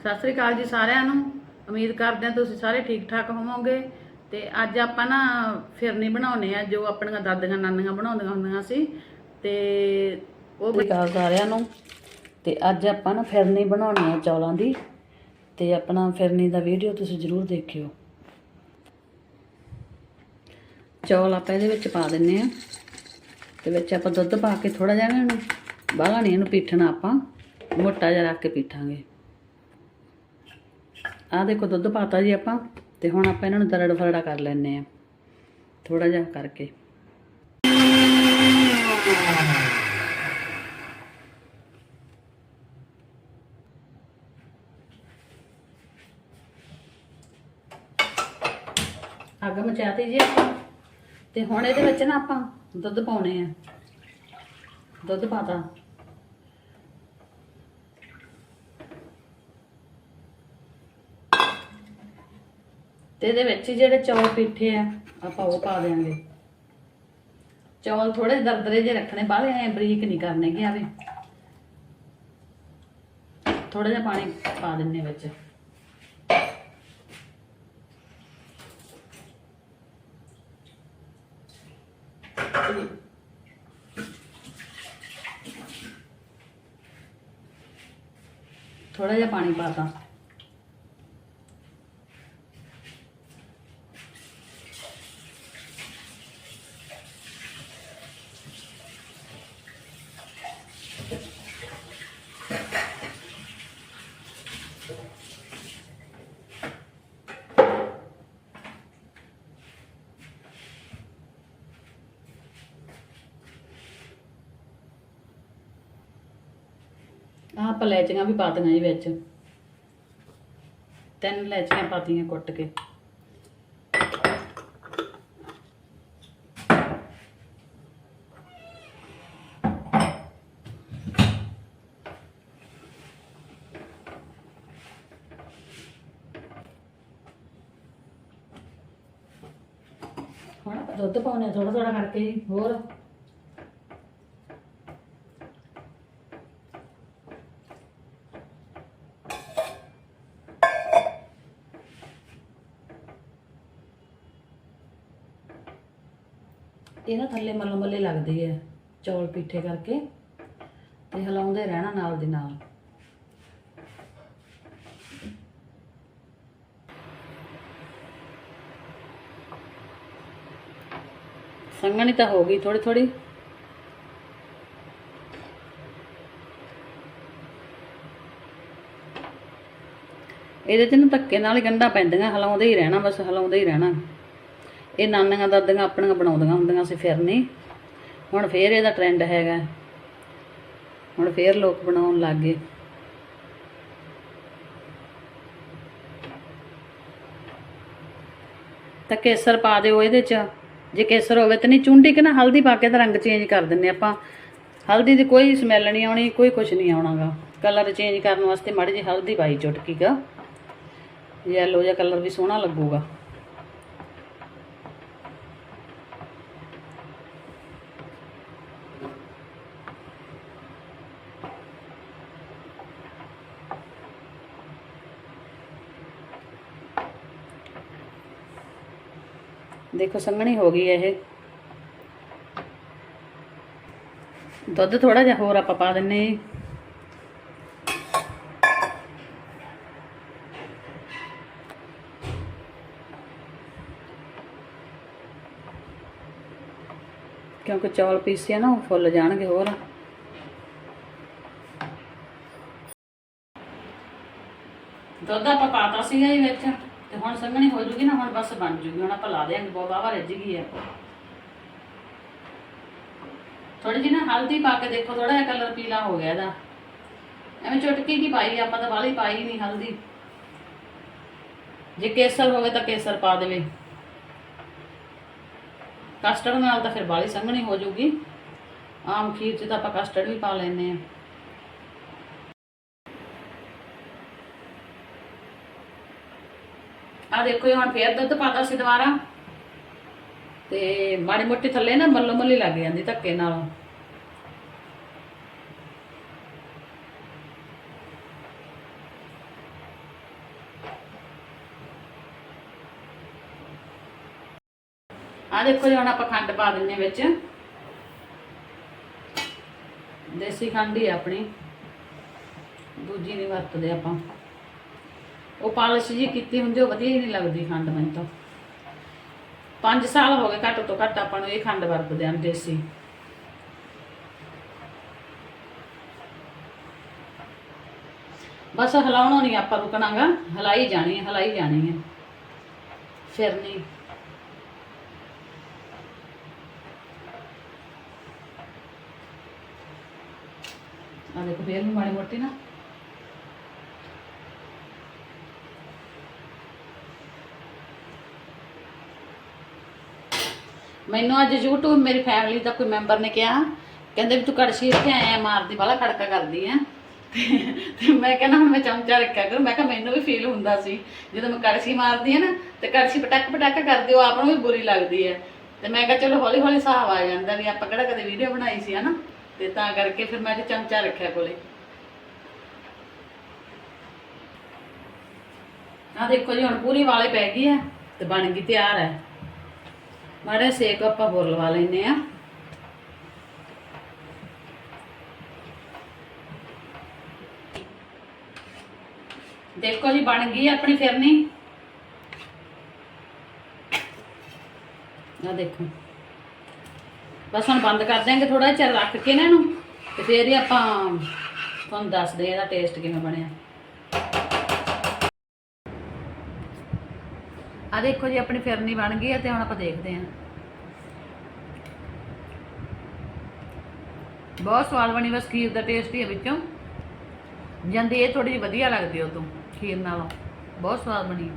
ਸਤਿ ਸ੍ਰੀ ਅਕਾਲ ਜੀ ਸਾਰਿਆਂ ਨੂੰ। ਉਮੀਦ ਕਰਦੇ ਹਾਂ ਤੁਸੀਂ ਸਾਰੇ ਠੀਕ ਠਾਕ ਹੋਵੋਗੇ। ਤੇ ਅੱਜ ਆਪਾਂ ਨਾ ਫਿਰਨੀ ਬਣਾਉਨੇ ਆ, ਜੋ ਆਪਣੀਆਂ ਦਾਦੀਆਂ ਨਾਨੀਆਂ ਬਣਾਉਂਦੀਆਂ ਹੁੰਦੀਆਂ ਸੀ। ਤੇ ਉਹ ਬਤਾ ਸਾਰਿਆਂ ਨੂੰ। ਤੇ ਅੱਜ ਆਪਾਂ ਨਾ ਫਿਰਨੀ ਬਣਾਉਣੀ ਆ ਚੌਲਾਂ ਦੀ। ਤੇ ਆਪਣਾ ਫਿਰਨੀ ਦਾ ਵੀਡੀਓ ਤੁਸੀਂ ਜ਼ਰੂਰ ਦੇਖਿਓ। ਚੌਲ ਆਪਾਂ ਇਹਦੇ ਵਿੱਚ ਪਾ ਦਿੰਨੇ ਆ। ਤੇ ਵਿੱਚ ਆਪਾਂ ਦੁੱਧ ਪਾ ਕੇ ਥੋੜਾ ਜਿਹਾ ਨਾ ਇਹਨੂੰ ਬਾਹਲਾ ਨਹੀਂ ਇਹਨੂੰ ਪੀਠਣਾ ਆਪਾਂ। ਮੋਟਾ ਜਿਹਾ ਰੱਖ ਕੇ ਪੀਠਾਂਗੇ। ਆਹ ਦੇਖੋ ਦੁੱਧ ਪਾਤਾ ਜੀ ਆਪਾਂ, ਤੇ ਹੁਣ ਆਪਾਂ ਇਹਨਾਂ ਨੂੰ ਦਰੜ ਫਰੜਾ ਕਰ ਲੈਣੇ ਆ ਥੋੜਾ ਜਿਹਾ ਕਰਕੇ। ਅੱਗ ਮਚਾਤੀ ਜੀ ਆਪਾਂ, ਤੇ ਹੁਣ ਇਹਦੇ ਵਿੱਚ ਨਾ ਆਪਾਂ ਦੁੱਧ ਪਾਉਣੇ ਆ। ਦੁੱਧ ਪਾਤਾ। ਤੇ ਇਹਦੇ ਵਿੱਚ ਹੀ ਜਿਹੜੇ ਚੌਲ ਪੀਠੇ ਆ, ਆਪਾਂ ਉਹ ਪਾ ਦੇਾਂਗੇ ਚੌਲ ਥੋੜੇ ਦਰਦਰੇ ਜਿਹੇ ਰੱਖਣੇ, ਬਾਹਲੇ ਐ ਬਰੀਕ ਨਹੀਂ ਕਰਨੇ ਕਿ ਆਵੇ ਥੋੜਾ ਜਿਹਾ ਪਾਣੀ ਪਾ ਦਿੰਨੇ ਵਿੱਚ। ਥੋੜਾ ਜਿਹਾ ਪਾਣੀ ਪਾਤਾ ਆਹ ਆਪਾਂ ਲੈਚੀਆਂ ਵੀ ਪਾਤੀਆਂ ਜੀ ਵਿੱਚ। ਤਿੰਨ ਲੈਚੀਆਂ ਪਾਤੀਆਂ ਕੁੱਟ ਕੇ। ਹੁਣ ਆਪਾਂ ਦੁੱਧ ਪਾਉਣੇ ਥੋੜਾ ਥੋੜਾ ਕਰਕੇ ਜੀ, ਹੋਰ। ਇਹ ਨਾ ਥੱਲੇ ਮੱਲੋ ਮੱਲੇ ਲੱਗਦੇ ਹੈ ਚੌਲ ਪੀਠੇ ਕਰਕੇ ਤੇ ਹਿਲਾਉਂਦੇ ਰਹਿਣਾ ਨਾਲ ਦੀ ਨਾਲ। ਸੰਘਣੀ ਤਾਂ ਹੋ ਗਈ ਥੋੜੀ ਥੋੜੀ ਇਹਦੇ ਚ ਨਾ ਧੱਕੇ ਨਾਲ ਹੀ ਗੰਢਾਂ ਪੈਂਦੀਆਂ, ਹਲਾਉਂਦੇ ਹੀ ਰਹਿਣਾ, ਬਸ ਹਿਲਾਉਂਦੇ ਹੀ ਰਹਿਣਾ। ਇਹ ਨਾਨੀਆਂ ਦਾਦੀਆਂ ਆਪਣੀਆਂ ਬਣਾਉਂਦੀਆਂ ਹੁੰਦੀਆਂ ਸੀ ਫਿਰ ਨਹੀਂ। ਹੁਣ ਫੇਰ ਇਹਦਾ ਟ੍ਰੈਂਡ ਹੈਗਾ। ਹੁਣ ਫੇਰ ਲੋਕ ਬਣਾਉਣ ਲੱਗ ਗਏ। ਤਾਂ ਕੇਸਰ ਪਾ ਦਿਓ ਇਹਦੇ ਚ। ਜੇ ਕੇਸਰ ਹੋਵੇ ਤਾਂ ਨਹੀਂ, ਚੁੰਡੀ ਕਿ ਨਾ ਹਲਦੀ ਪਾ ਕੇ ਤਾਂ ਰੰਗ ਚੇਂਜ ਕਰ ਦਿੰਨੇ ਆਪਾਂ। ਹਲਦੀ ਦੀ ਕੋਈ ਸਮੈਲ ਨਹੀਂ ਆਉਣੀ, ਕੋਈ ਕੁਝ ਨਹੀਂ ਆਉਣਾਗਾ। ਕਲਰ ਚੇਂਜ ਕਰਨ ਵਾਸਤੇ ਮਾੜੀ ਜਿਹੀ ਹਲਦੀ ਪਾਈ ਚੁਟਕੀ ਕਾ। ਯੈਲੋ ਜਿਹਾ ਕਲਰ ਵੀ ਸੋਹਣਾ ਲੱਗੂਗਾ। ਦੇਖੋ, ਸੰਘਣੀ ਹੋ ਗਈ ਇਹ। ਦੁੱਧ ਥੋੜਾ ਜਿਹਾ ਹੋਰ ਆਪਾਂ ਪਾ ਦਿੰਨੇ ਕਿਉਂਕਿ ਚੌਲ ਪੀਸੇ ਨਾ, ਉਹ ਫੁੱਲ ਜਾਣਗੇ ਹੋਰ। ਦੁੱਧ ਆਪਾਂ ਪਾਤਾ ਸੀਗਾ ਜੀ ਵਿੱਚ। ਤੇ ਹੁਣ ਸੰਘਣੀ ਹੋ ਜੂਗੀ ਨਾ, ਹੁਣ ਬਸ ਬਣ ਜੂਗੀ, ਹੁਣ ਆਪਾਂ ਲਾ ਦੇਾਂਗੇ ਬਹੁਤ ਵਾਵਾ ਰਿੱਝ ਗਈ ਆ। ਥੋੜੀ ਜਿਹੀ ਨਾ ਹਲਦੀ ਪਾ ਕੇ ਦੇਖੋ ਥੋੜਾ ਜਿਹਾ ਕਲਰ ਪੀਲਾ ਹੋ ਗਿਆ ਇਹਦਾ। ਐਵੇਂ ਚੁਟਕੀ ਦੀ ਪਾਈ, ਆਪਾਂ ਤਾਂ ਵਾਲੀ ਪਾਈ ਨਹੀਂ ਹਲਦੀ। ਜੇ ਕੇਸਰ ਹੋਵੇ ਤਾਂ ਕੇਸਰ ਪਾ ਦੇਵੇ। ਕਸਟਰਡ ਨਾਲ ਤਾਂ ਫਿਰ ਬਾਲੀ ਸੰਘਣੀ ਹੋ ਜੂਗੀ। ਆਮ ਖੀਰ 'ਚ ਤਾਂ ਆਪਾਂ ਕਸਟਰਡ ਵੀ ਪਾ ਲੈਨੇ ਆ। ਆ ਦੇਖੋ ਇਹ ਹੁਣ ਫੇਰ ਦੁੱਧ ਪਾਤਾ ਸੀ ਦੁਬਾਰਾ। ਤੇ ਮਾੜੀ ਮੋਟੀ ਥੱਲੇ ਨਾ ਮੱਲੋ ਮੱਲੀ ਲੱਗ ਜਾਂਦੀ ਧੱਕੇ ਨਾਲ। ਆ ਦੇਖੋ ਜੀ, ਹੁਣ ਆਪਾਂ ਖੰਡ ਪਾ ਦਿੰਨੇ ਵਿੱਚ। ਦੇਸੀ ਖੰਡ ਹੀ ਆਪਣੀ। ਦੂਜੀ ਨਹੀਂ ਵਰਤਦੇ ਆਪਾਂ। ਉਹ ਪਾਲਿਸ਼ ਜੀ ਕੀਤੀ ਹੁੰਦੀ, ਉਹ ਵਧੀਆ ਹੀ ਨਹੀਂ ਲੱਗਦੀ ਖੰਡ ਮੈਨੂੰ ਤਾਂ। 5 ਸਾਲ ਹੋ ਗਏ ਘੱਟ ਤੋਂ ਘੱਟ ਆਪਾਂ ਨੂੰ ਇਹ ਖੰਡ ਵਰਤਦੇ ਆਂ ਦੇਸੀ। ਬਸ ਹਿਲਾਉਣਾ ਨਹੀਂ ਆਪਾਂ ਰੁਕਣਾਗਾ, ਹਲਾਈ ਜਾਣੀ ਹੈ, ਹਲਾਈ ਜਾਣੀ ਹੈ। ਫਿਰ ਨਹੀਂ। ਆ ਦੇਖੋ, ਫੇਰ ਵੀ ਮਾੜੀ ਮੋਟੀ ਨਾ। ਮੈਨੂੰ ਅੱਜ YouTube ਮੇਰੀ ਫੈਮਿਲੀ ਦਾ ਕੋਈ ਮੈਂਬਰ ਨੇ ਕਿਹਾ, ਕਹਿੰਦੇ ਵੀ ਤੂੰ ਕੜਛੀ ਇੱਥੇ ਆਇਆ ਮਾਰਦੀ ਵਾਲਾ ਖੜਕਾ ਕਰਦੀ ਆ ਤੇ ਮੈਂ ਕਹਿੰਦਾ ਹੁਣ ਮੈਂ ਚਮਚਾ ਰੱਖਿਆ ਕਰ। ਮੈਂ ਕਿਹਾ, ਮੈਨੂੰ ਵੀ ਫੀਲ ਹੁੰਦਾ ਸੀ, ਜਦੋਂ ਮੈਂ ਕੜਛੀ ਮਾਰਦੀ ਆ ਨਾ, ਤੇ ਕੜਛੀ ਪਟਕ ਪਟਕ ਕਰਦੀ, ਉਹ ਆਪ ਨੂੰ ਵੀ ਬੁਰੀ ਲੱਗਦੀ ਹੈ ਤੇ ਮੈਂ ਕਿਹਾ, ਚਲੋ, ਹੌਲੀ ਹੌਲੀ ਹਿਸਾਬ ਆ ਜਾਂਦਾ ਵੀ ਆਪਾਂ ਕਿਹੜਾ ਕਦੇ ਵੀਡੀਓ ਬਣਾਈ ਸੀ, ਹਨਾ? ਤੇ ਤਾਂ ਕਰਕੇ ਫਿਰ ਮੈਂ ਚਮਚਾ ਰੱਖਿਆ ਕੋਲੇ। ਆ ਦੇਖੋ ਜੀ, ਹੁਣ ਪੂਰੀ ਵਾਲੇ ਪੈ ਗਈ ਹੈ ਤੇ ਬਣ ਗਈ ਤਿਆਰ ਹੈ ਮਾੜਾ ਸੇਕ ਆਪਾਂ ਹੋਰ ਲਵਾ ਲੈਨੇ ਆ ਦੇਖੋ ਜੀ, ਬਣ ਗਈ ਆਪਣੀ ਫਿਰਨੀ। ਆ ਦੇਖੋ। ਬਸ ਹੁਣ ਬੰਦ ਕਰ ਦਿਆਂਗੇ ਥੋੜਾ ਚਿਰ ਰੱਖ ਕੇ ਇਹਨਾਂ ਨੂੰ ਤੇ ਫੇਰ ਹੀ ਆਪਾਂ ਤੁਹਾਨੂੰ ਦੱਸਦੇ ਆ ਇਹਦਾ ਟੇਸਟ ਕਿਵੇਂ ਬਣਿਆ। ਆ ਦੇਖੋ ਜੀ, ਆਪਣੀ ਫਿਰਨੀ ਬਣ ਗਈ ਹੈ ਤੇ ਹੁਣ ਆਪਾਂ ਦੇਖਦੇ ਹਾਂ। ਬਹੁਤ ਸਵਾਦ ਬਣੀ ਬਸ ਖੀਰ ਦਾ ਟੇਸਟ ਹੀ ਹੈ ਵਿੱਚੋਂ। ਜਾਂਦੀ ਇਹ ਥੋੜੀ ਜਿਹੀ ਵਧੀਆ ਲੱਗਦੀ ਉਹ ਤੋਂ ਖੀਰ ਨਾਲੋਂ। ਬਹੁਤ ਸਵਾਦ ਬਣੀ।